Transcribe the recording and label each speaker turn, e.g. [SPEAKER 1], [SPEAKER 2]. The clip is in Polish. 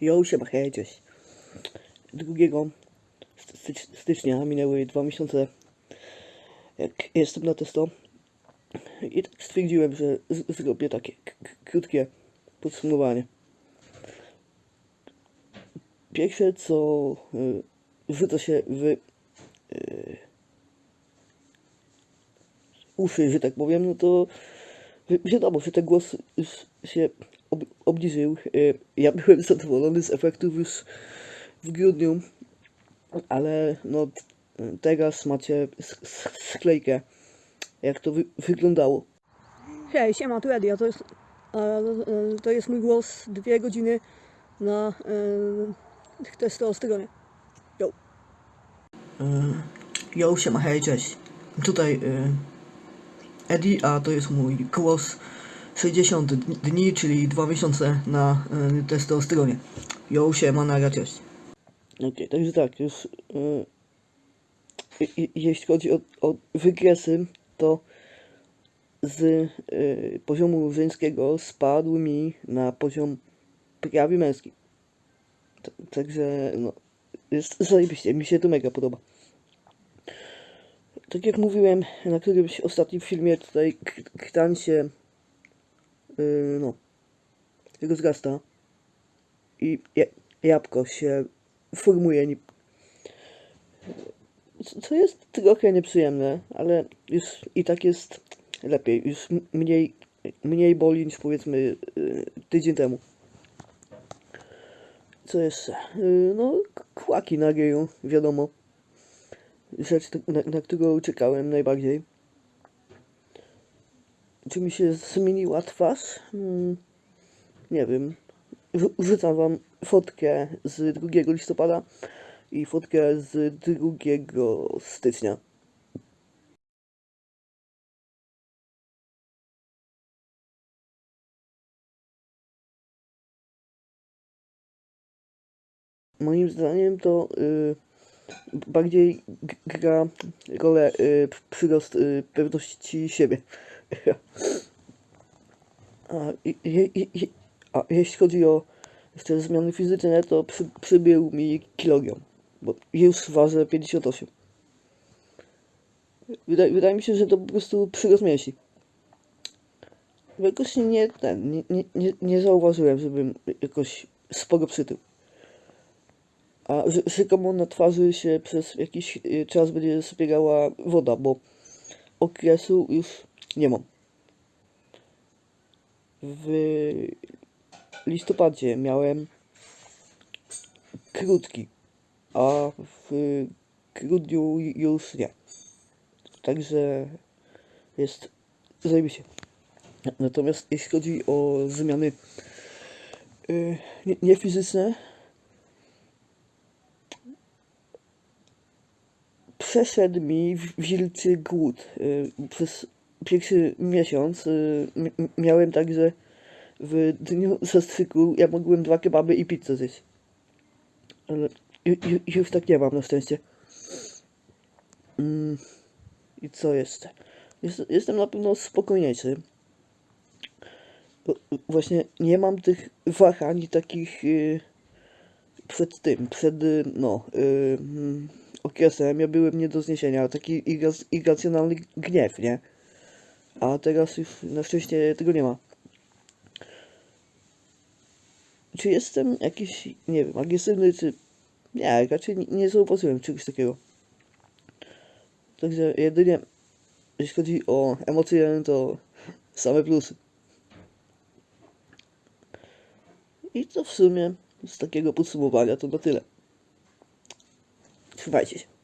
[SPEAKER 1] Siema, hej, cześć. 2 stycz- stycznia minęły dwa miesiące, jak jestem na testo. I tak stwierdziłem, że zrobię takie krótkie podsumowanie. Pierwsze, co y, rzuca się w y, uszy, że tak powiem, no to wi- wiadomo, że ten głos już się ob, obniżył. Y, Ja byłem zadowolony z efektów już w grudniu, ale no teraz macie sk- sk- sklejkę, jak to wy, wyglądało.
[SPEAKER 2] Hej, siema, tu Edia, to jest, e, e, to jest mój głos, dwie godziny na e, testosteronie. Yo.
[SPEAKER 1] Jo, siema, hej, cześć. Tutaj y, Eddie, a to jest mój głos 60 dni, czyli dwa miesiące na y, testosteronie. Jo, siema, na cześć. Okej, także tak, już y, jeśli chodzi o, o wykresy, to z y, poziomu żeńskiego spadł mi na poziom prawie męski. T- Także no, jest zajebiście, mi się to mega podoba. Tak jak mówiłem na którymś ostatnim filmie, tutaj k- ktan się yy, no, rozrasta i ja, jabłko się formuje, ni- co- jest trochę nieprzyjemne, ale już i tak jest lepiej, już mniej, mniej boli niż powiedzmy yy, tydzień temu. Co jeszcze? Yy, no, kłaki na wiadomo rzecz, na, na którą czekałem najbardziej. Czy mi się zmieniła twarz? Hmm, nie wiem. Wr- Wrzucam wam fotkę z 2 listopada i fotkę z 2 stycznia. Moim zdaniem to y, bardziej gra rolę y, p- przyrost y, pewności siebie. A, i, i, i, a jeśli chodzi o jeszcze zmiany fizyczne, to przy, przybył mi kilogram, bo już ważę 58. Wydaje, wydaje mi się, że to po prostu przyrost. Jakoś nie, ten, nie, nie, nie, nie zauważyłem, żebym jakoś sporo przytył. A rzekomo na twarzy się przez jakiś y, czas będzie zbiegała woda, bo okresu już nie mam. W listopadzie miałem krótki, a w grudniu już nie. Także jest zajebiście. Natomiast jeśli chodzi o zmiany y, nie, nie fizyczne, przeszedł mi wilczy głód. Y, Przez pierwszy miesiąc y, miałem tak, że w dniu zastrzyku ja mogłem dwa kebaby i pizzę zjeść. Ale ju- ju- już tak nie mam na szczęście. Mm, I co jeszcze? Jest, jestem na pewno spokojniejszy. Właśnie nie mam tych wahań takich y, przed tym, przed y, no, mm, okresem ja byłem nie do zniesienia, taki irrac- irracjonalny gniew, nie? A teraz już na szczęście tego nie ma. Czy jestem jakiś, nie wiem, agresywny, czy... Nie, raczej nie, nie zauważyłem czegoś takiego. Także jedynie, jeśli chodzi o emocje, to same plusy. I to w sumie z takiego podsumowania to na tyle. Trzymajcie się.